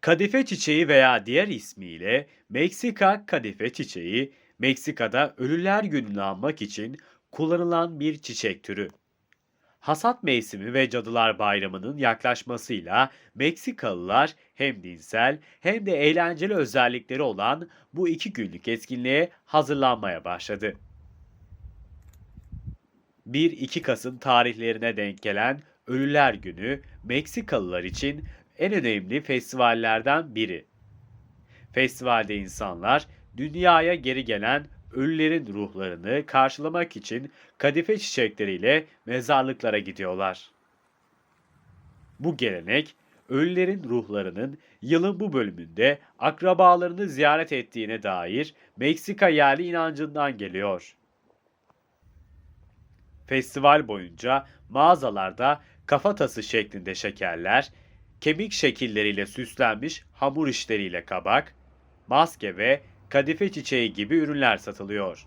Kadife çiçeği veya diğer ismiyle Meksika kadife çiçeği, Meksika'da Ölüler Günü'nü anmak için kullanılan bir çiçek türü. Hasat mevsimi ve Cadılar Bayramı'nın yaklaşmasıyla Meksikalılar hem dinsel hem de eğlenceli özellikleri olan bu iki günlük etkinliğe hazırlanmaya başladı. 1-2 Kasım tarihlerine denk gelen Ölüler Günü Meksikalılar için en önemli festivallerden biri. Festivalde insanlar dünyaya geri gelen ölülerin ruhlarını karşılamak için kadife çiçekleriyle mezarlıklara gidiyorlar. Bu gelenek ölülerin ruhlarının yılın bu bölümünde akrabalarını ziyaret ettiğine dair Meksika yerli inancından geliyor. Festival boyunca mağazalarda kafatası şeklinde şekerler, kemik şekilleriyle süslenmiş hamur işleriyle kabak, maske ve kadife çiçeği gibi ürünler satılıyor.